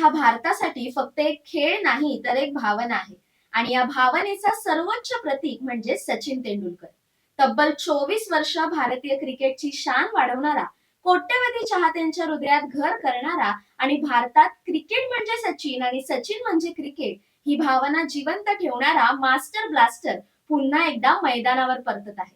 हा भारतासाठी फक्त एक खेळ नाही तर एक भावना आहे. आणि या भावनेचा सर्वोच्च प्रतीक म्हणजे सचिन तेंडुलकर. तब्बल चोवीस वर्ष भारतीय क्रिकेटची शान वाढवणारा कोट्यवधी चाहत्यांच्या हृदयात घर करणारा आणि भारतात क्रिकेट म्हणजे सचिन आणि सचिन म्हणजे क्रिकेट ही भावना जिवंत ठेवणारा मास्टर ब्लास्टर पुन्हा एकदा मैदानावर परतत आहे.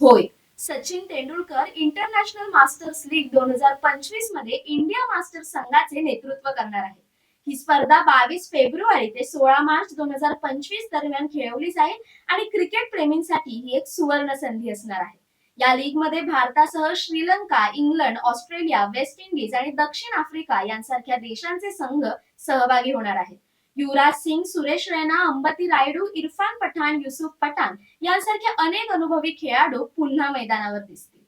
होय Sachin Tendulkar international masters league दोन हजार पंचवीसमध्ये इंडिया मास्टर्स संघाचे नेतृत्व करणार आहे. ही स्पर्धा बावीस फेब्रुवारी ते सोळा मार्च दोन हजार पंचवीस दरम्यान खेळवली जाईल आणि क्रिकेट प्रेमींसाठी ही एक सुवर्ण संधी असणार आहे. या लीगमध्ये भारतासह Sri Lanka England Australia West Indies आणि दक्षिण आफ्रिका यांसारख्या देशांचे संघ सहभागी होणार आहेत. युवराज सिंग सुरेश रैना अंबती रायडू इरफान पठाण युसुफ पठाण यांसारखे अनेक अनुभवी खेळाडू पुन्हा मैदानावर दिसतील.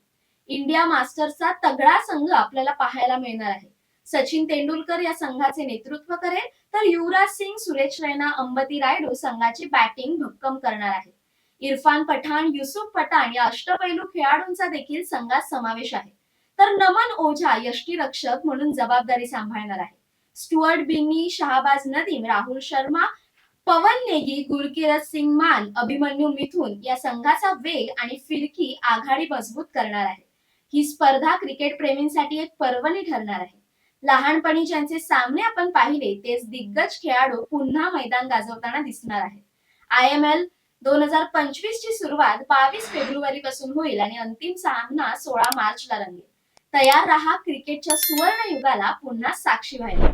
इंडिया मास्टर्सचा तगडा संघ आपल्याला पाहायला मिळणार आहे. सचिन तेंडुलकर या संघाचे नेतृत्व करेल. तर युवराज सिंग सुरेश रैना अंबती रायडू संघाची बॅटिंग भक्कम करणार आहे इरफान पठाण युसुफ पठाण या अष्टपैलू खेळाडूंचा देखील संघात समावेश आहे. तर नमन ओझा यष्टीरक्षक म्हणून जबाबदारी सांभाळणार आहे. स्टुअर्ट बिन्नी शहाबाज नदीम राहुल शर्मा पवन नेगी गुरकिरत सिंग मान अभिमन्यू मिथुन या संघाचा वेग आणि फिरकी आघाडी मजबूत करणार आहे. ही स्पर्धा क्रिकेट प्रेमींसाठी एक पर्वणी ठरणार आहे. लहानपणी ज्यांचे सामने आपण पाहिले तेच दिग्गज खेळाडू पुन्हा मैदान गाजवताना दिसणार आहेत. आय एम एल दोन हजार पंचवीस ची सुरुवात बावीस फेब्रुवारी पासून होईल आणि अंतिम सामना सोळा मार्चला रंगेल. तयार रहा क्रिकेटच्या सुवर्ण युगाला पुन्हा साक्षी व्हायला.